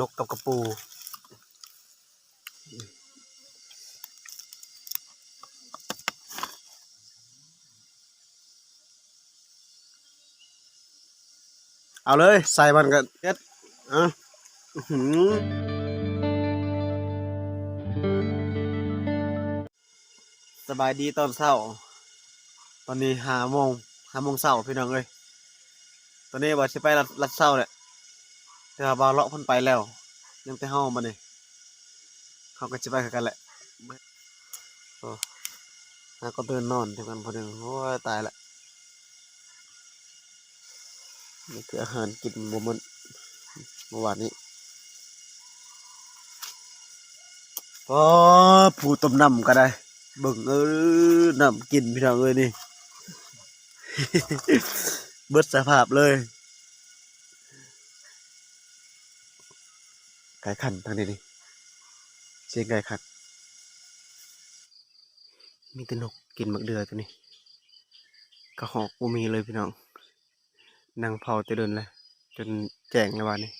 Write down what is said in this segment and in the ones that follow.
นกกับกระปู เอาเลย ใส่มันกันเอ็ดอะหือสบายดีตอนเช้า ตอนนี้หาโมงหาโมงเช้าพี่น้องเอ้ยตอนนี้ว่าสิไปรัดรัดเช้าแหละ แต่ว่าบ่าวเลาะเพิ่นไปแล้วยังแต่เฮามานี่เขาก็สิไปคือกันแหละโอ้หาก็ตื่นนอนเท่ากันพอดีโอ้ยตายละนี่คืออาหารกินบ่มันเมื่อวานนี้ก็ผู้ต้มน้ำก็ได้เบิ่งเออน้ำกินพี่น้องเอ้ยนี่ เบิดสภาพเลย ไก่ขันทางนี้นี่เสียงไก่ขันมีต่นกกินมักเดือตัวนี้กระหอกบ่มีเลยพี่น้องนั่งเผาแต่เดินเลยจนแจ้งแล้ววันนี้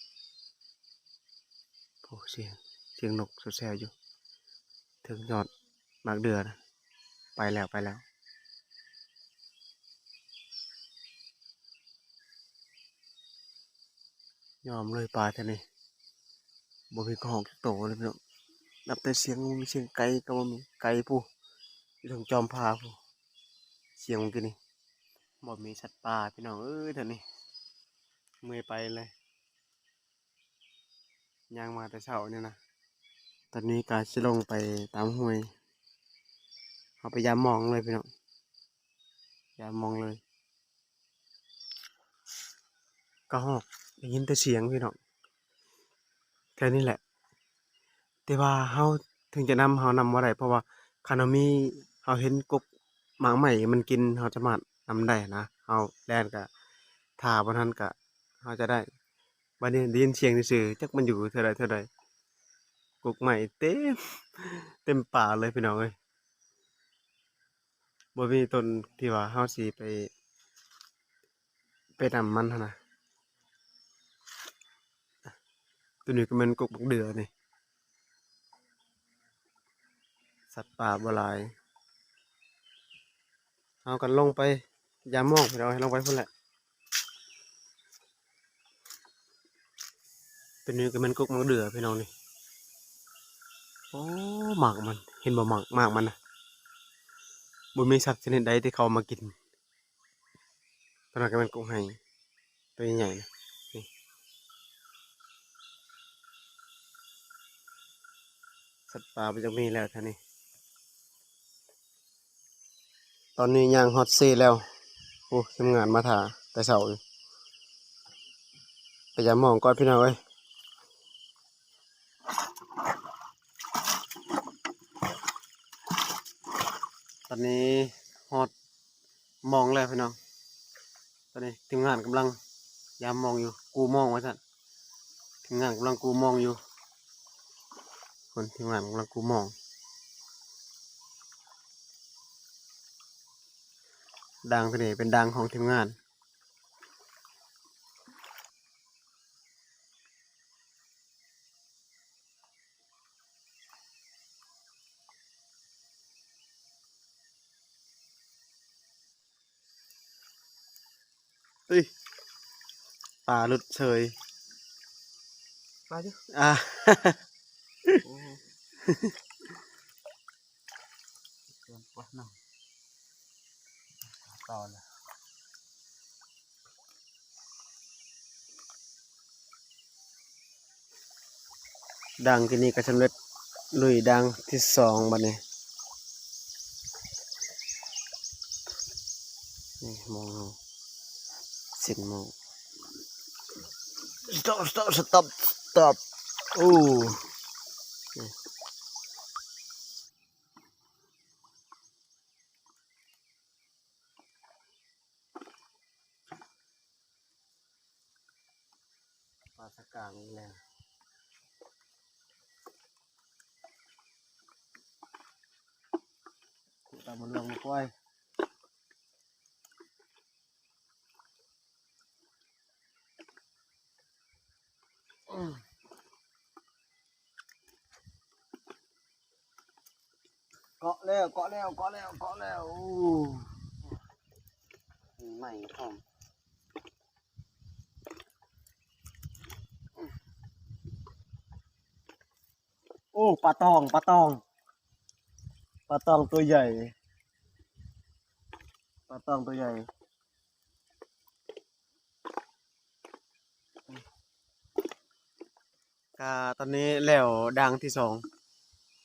โอ้เสียงเสียงนกสุดแซวอยู่ ถึงยอดมากเดือนะไปแล้วไปแล้วยอมเลยปลาท่านี่ บ่มีกระหองโตเลยพี่น้องนับแต่เสียงมีเสียงไก่ก็บ่มีไก่ผู้อยู่ทางจอมพาผู้เสียงมันนี่บ่มีสัตว์ป่าพี่น้องเอ้ยท่านี่เมื่อยไปเลยย่างมาแต่เช้าเนี่ยนะตอนนี้กาชิลงไปตามห้วยเอาไปยามมองเลยพี่น้องยามมองเลยก็ได้ยินแต่เสียงพี่น้อง แค่นี้แหละ แต่ว่าเฮาถึงจะนำเฮานำว่าได้เพราะว่าคานามีเฮาเห็นกบหมางใหม่มันกินเฮาจะมารถนำได้นะเฮาแล่นกะถ้าบ่ทันกะเขาจะได้วันนี้ได้ยินเสียงซื่อจักมันอยู่เท่าไรเท่าไรกุกใหม่เต็มเต็มป่าเลยพี่น้องเอ้ยบ่มีต้นที่ว่าเฮาสิไป ไปนำมันนะ ตัวนี้ก็มันกุกบักเดือนี่ สัตว์ป่าบ่หลายเอากันลงไปยามมองพี่น้องให้ลงไปพุ่นแหละเป็นนี่ก็มันกุกมักเดือพี่น้องนี่โอ้หมากมัน เห็นบ่หมากหมากมันนะบ่มีสัตว์ชนิดใดที่เขามากินตอนนั้นก็มันกุกไห้ตัวใหญ่นะ สัตว์ป่ามันจะมีแล้วท่านี้ ตอนนี้ย่างฮอตซีแล้วโอ้ทำงานมาถ่าแต่เสาอยู่ไปยามมองก่อนพี่น้องเอ้ยตอนนี้ฮอดมองแล้วพี่น้อง ตอนนี้ทีมงานกำลังยามมองอยู่ กูมองไว้ท่านทีมงานกำลังกูมองอยู่ คนทีมงานกำลังกูมอง ดังตัวนี้เป็นดังของทีมงานเฮ้ยปลาหลุดเฉยปลาจ้ะอ่า ดังที่นี่ก็สำเร็จลุยดังที่สองบัดนี้นี่มองสินมอง stop stop stop stop โ cả một lồng quay. Cọ leo cọ leo cọ leo cọ leo. Mày không. Ô oh, bà tòng bà tòng. ลาะแล้วเกาะแล้วโอ้ใหม่พร้อมโอ้ปลาตองตัวใหญ่ปลาตองตัวใหญ่ก็ตอนนี้แล้วดังที่สอง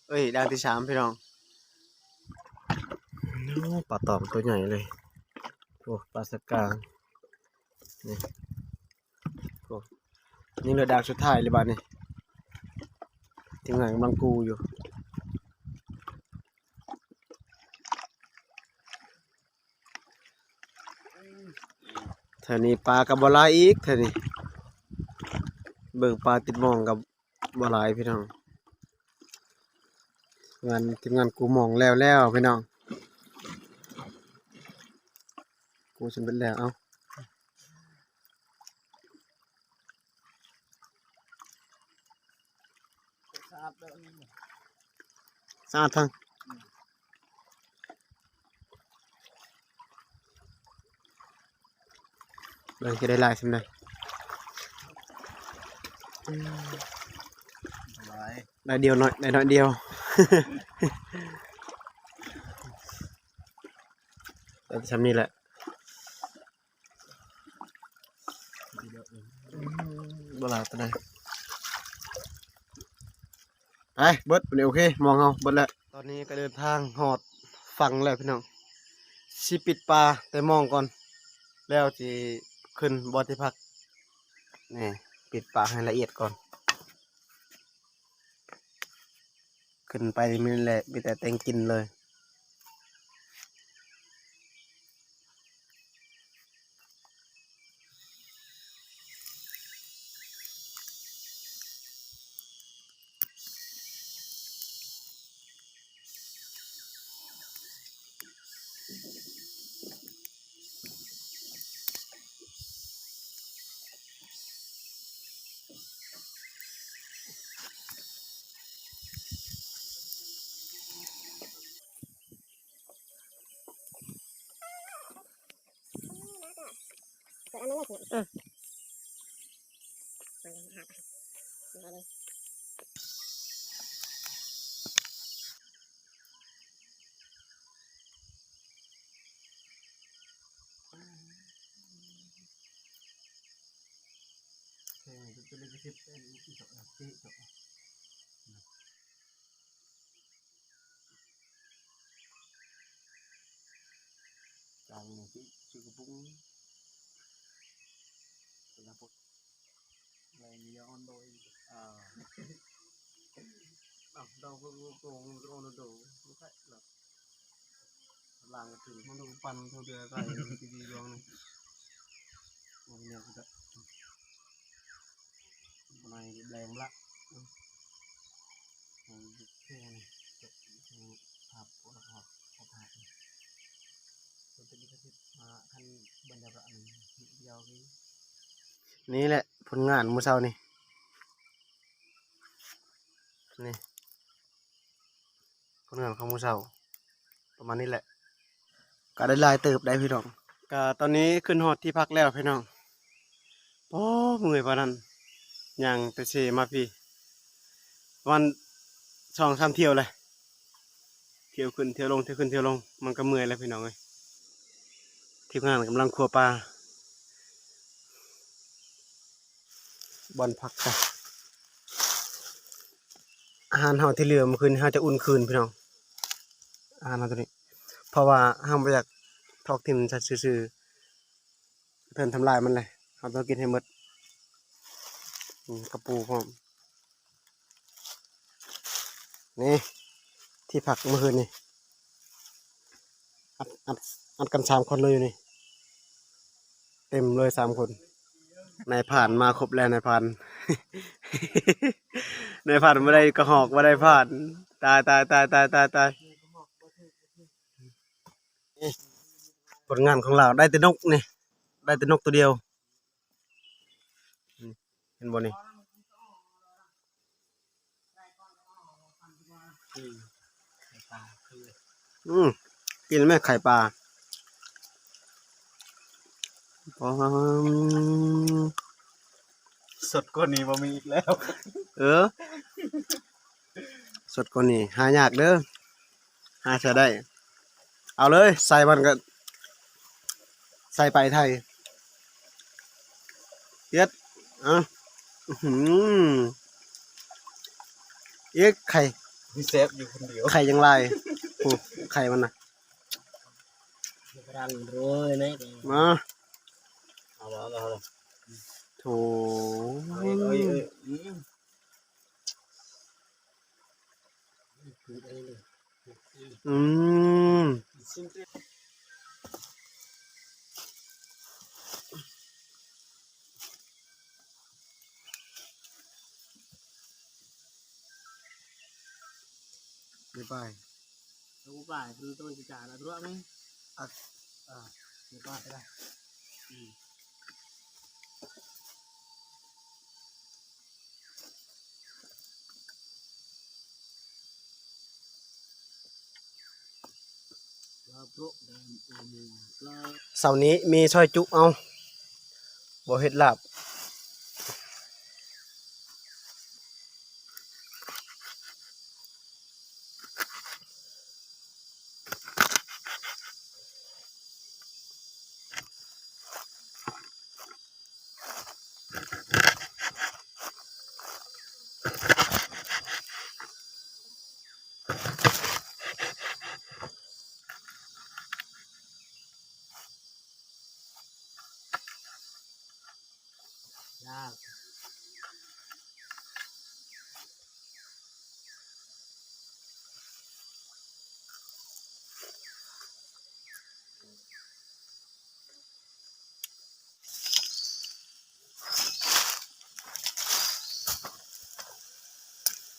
เอ้ยดังที่สามพี่น้องปลาตองตัวใหญ่เลยโอ้ปลาสกางนี่โอ้นี่เลยดังสุดท้ายเลยบ้านนี่ทีมงานกำลังกูอยู่ ท่านี้ปลากับบลายอีกเท่านี้เบิ่งปลาติดมองกับบลายพี่น้องงานทีมงานกูมองแล้วแล้วพี่น้องกูสำเร็จแล้วเอาสะอาดทั้ง เราจะได้ลายสำเร็จหลายได้เดียวหน่อยได้หน่อยเดียวแต่ทำนี่แหละบ่หลายปานใดไปเบิดวันนี้โอเคมองเอาเบิดแล้วตอนนี้ก็เดินทางหอดฟังแล้วพี่น้องสิปิดปลาแต่มองก่อน แล้วสิ ขึ้นบอที่พักนี่ปิดปากให้ละเอียดก่อน ขึ้นไปมีแหละมีแต่แตงกินเลย จังที่ชื่อกระปุ้งเป็นระบบ อะไรย้อนโดยอ่าอะเราก็โกงโกงโดดไม่ใช่หรอกลางถึงมันต้องปั่นเท่าเดือดไปดีดีดวง นี่แหละผลงานมือเช้านี่นี่ผลงานของมือเช้าประมาณนี้แหละก็ได้ลายเติบได้พี่น้องก็ตอนนี้ขึ้นฮอดที่พักแล้วพี่น้องโอ้เมื่อยปานนั้นย่างต่เชมาพี่ วันสองสามเที่ยวเลยเที่ยวขึ้นเที่ยวลงเที่ยวขึ้นเที่ยวลงมันก็เมื่อยแล้วพี่น้องเอ้ยทีมงานกำลังครัวปลา บอลพักกันอาหารเฮาที่เหลือเมื่อคืนเฮาจะอุ่นคืนพี่น้องอาหารเฮาตัวนี้ เพราะว่าเฮาบ่อยากทอกทิมชัดซื่อๆเพิ่นทำลายมันเลยเฮาต้องกินให้หมดกระปูพร้อมนี่ที่พักเมื่อคืนนี่อัดอัดอัดกันสามคนเลยอยู่นี่ เต็มเลยสามคน นายผ่านมาครบแล้วนายผ่าน นายผ่านไม่ได้กระหอกไม่ได้ผ่าน ตายตายตายตายตายตายนี่ผลงานของเราได้แต่นกนี่ได้แต่นกตัวเดียว เห็นบ่นี่อืมอืมกินไหมไข่ปลาปอม สดกว่านี้บ่มีอีกแล้ว เออ สดกว่านี้หายากเด้อหาใช้ได้ เอาเลย ใส่มันก็ ใส่ไปไทยเย็ดอะอื้อหือเอ๊ะไข่มีเซฟอยู่คนเดียวไข่ยังไรโอ้ไข่มันนะรังรวยนะแกมา เอาละเอาละเอาละโถเอ้ยเอ้ยเอ้ยอืม คืออะไรเลย อืม ซิมเป ไม่ไป Aku pa, itu tuh bicara terus apa? Ah, ไม่ไปได้ Lah bro, dan ini lah เสาร์นี้มีซอยจุเอาบ่เฮ็ดลาบ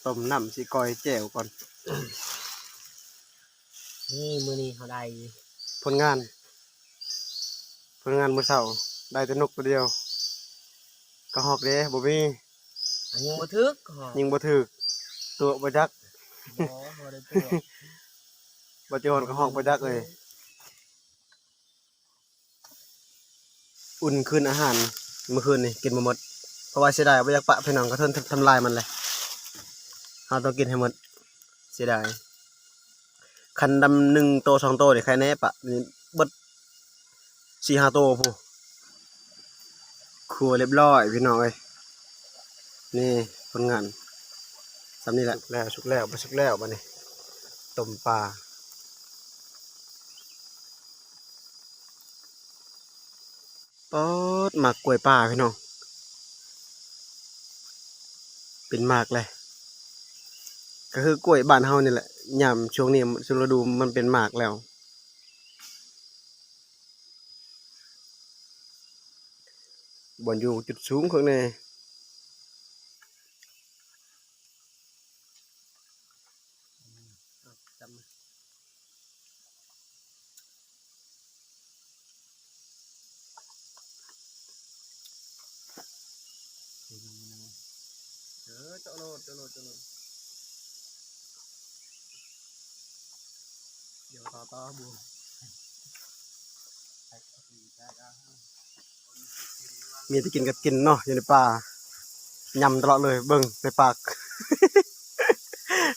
ต้มน้ำสิก้อยแจ่วก่อน นี่มือนี้เขาได้ผลงาน ผลงานมื้อเช้าได้แต่นกตัวเดียว กระหอกเด้บ่มีอันยังบ่ทึกหอยิงบ่ถึกตัวบ่จักบ่บ่ได้ตัวบ่เจอหอนกระหอกบ่จักเลย อุ่นคืนอาหารเมื่อคืนนี่กินบ่หมดเพราะว่าเสียดายบ่อยากปะพี่น้องก็ทนทำลายมันเลย เฮาต้องกินให้หมดเสียดายคันดำหนึ่งโตสองโตนี่ใครแน่ปะนี่เบิดสี่ห้าโตผู้ครัวเรียบร้อยพี่น้องเอ้ยนี่ผลงานสำนี้แหละแล้วสุกแล้วบ่สุกแล้วบัดนี้ต้มปลาปอดหมากกล้วยป่าพี่น้องเป็นหมากเลย ก็คือกล้วยบ้านเฮานี่แหละยามช่วงนี้ช่วงฤดูมันเป็นหมากแล้ว บอนอยู่จุดสูงข้างใน จำ เออเจ้าโลดเจ้าโลดเจ้าโลดเดี๋ยวต่อต่อบู มีแต่กินกับกินเนาะอยู่ในป่ายำตลอดเลยเบิ่งในปาก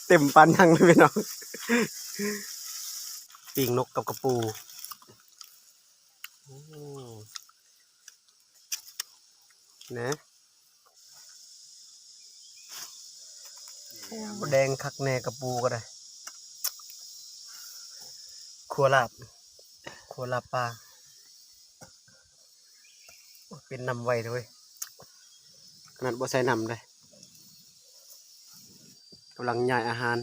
เต็มปันยังเลยพี่น้องปีงนกกับกระปูนะแดงคักแน่กระปูก็ได้ครัวลาบครัวลาบปลา เป็นนำไวเลยขนาดบ่ใส่นำเลยกำลังย่ายอาหาร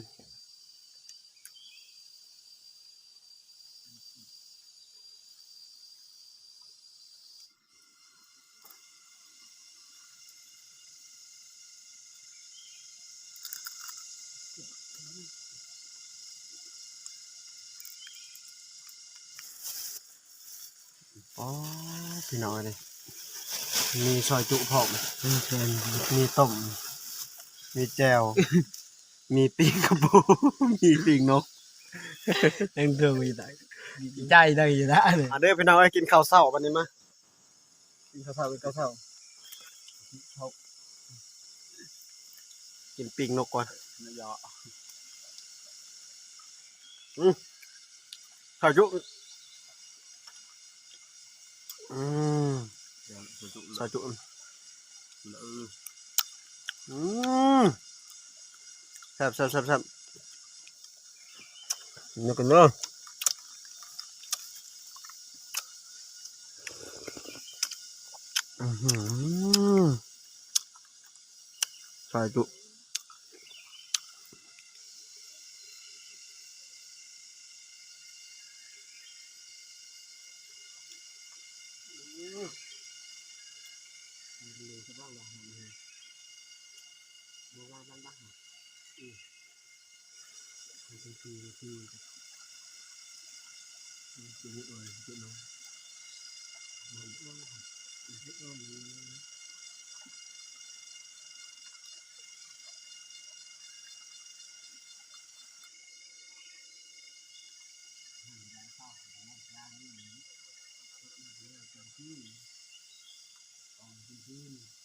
อ๋อพี่น้อยเลย มีซอยจุพร้อมนี่เชิญมีต้ม มีแจว มีปีกกระปูมีปีกนกยังเดือดอยู่ได้ใจได้อยู่ได้เลยอะเด้อพี่น้องไอ้ยกินข้าวเช้าวันนี้มากินข้าวเช้ากินข้าวเช้ากินปิ้งนกก่อนนายอข้าวจุอืม เดี๋ยวสุดข้าจุๆเอออืมแซ่บแซ่บแซ่บแซ่บนึกกันเนาะอือหือข้าจุ cái chi cái chi chuyện này rồi chuyện này mình cũng cái thích không mình Thank you.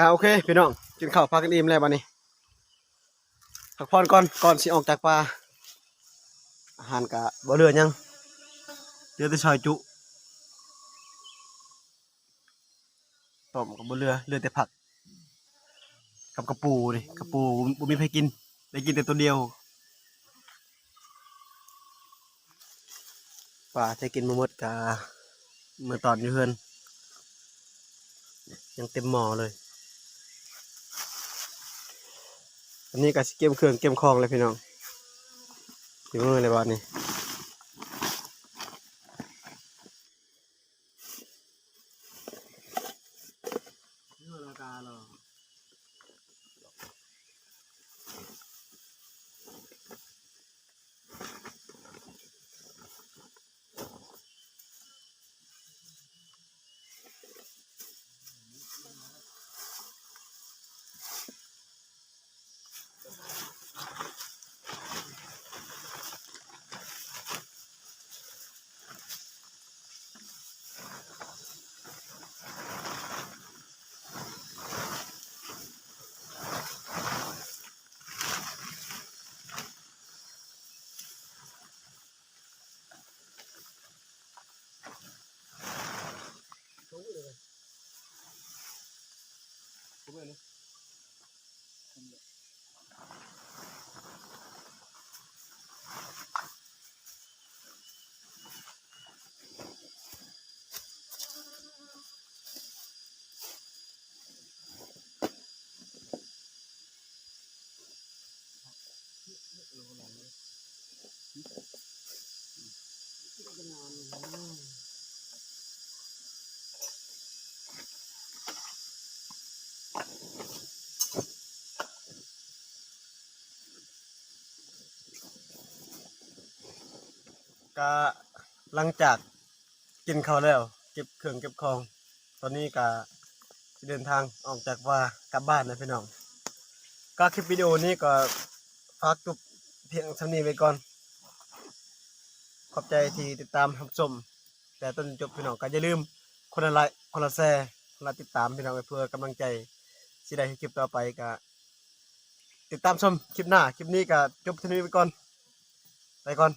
กาโอเคพี่น้องกินข้าวพักกันอิ่มแล้วบัดนี้พักผ่อนก่อนก่อนสิออกจากป่าอาหารกะบ่เหลือยังเหลือแต่ซอยจุต้มกับบ่เหลือเหลือแต่ผัก กับกระปูนี่กระปูบ่มีใครกิน ได้กินแต่ตัวเดียวป่าจะกินมมดกะเมื่อตอนอยู่เฮือนยังเต็มหม้อเลย อันนี้ก็สิเก็บเครื่องเก็บของเลยพี่น้องอยู่มือเลยบ้านนี้ ก็หลังจากกินข้าวแล้ว เก็บเครื่องเก็บของ ตอนนี้ก็เดินทางออกจากว่ากลับบ้านนะพี่น้อง ก็คลิปวิดีโอนี้ก็ฝากจบเพียงเท่านี้ไว้ก่อน ขอบใจที่ติดตามรับชม แต่ต้นจบพี่น้องก็อย่าลืมคนละไลค์คนละแชร์คนละติดตามพี่น้องไว้เพื่อกำลังใจสิได้คลิปต่อไปก็ติดตามชมคลิปหน้า คลิปนี้ก็จบเท่านี้ไปก่อน ไปก่อน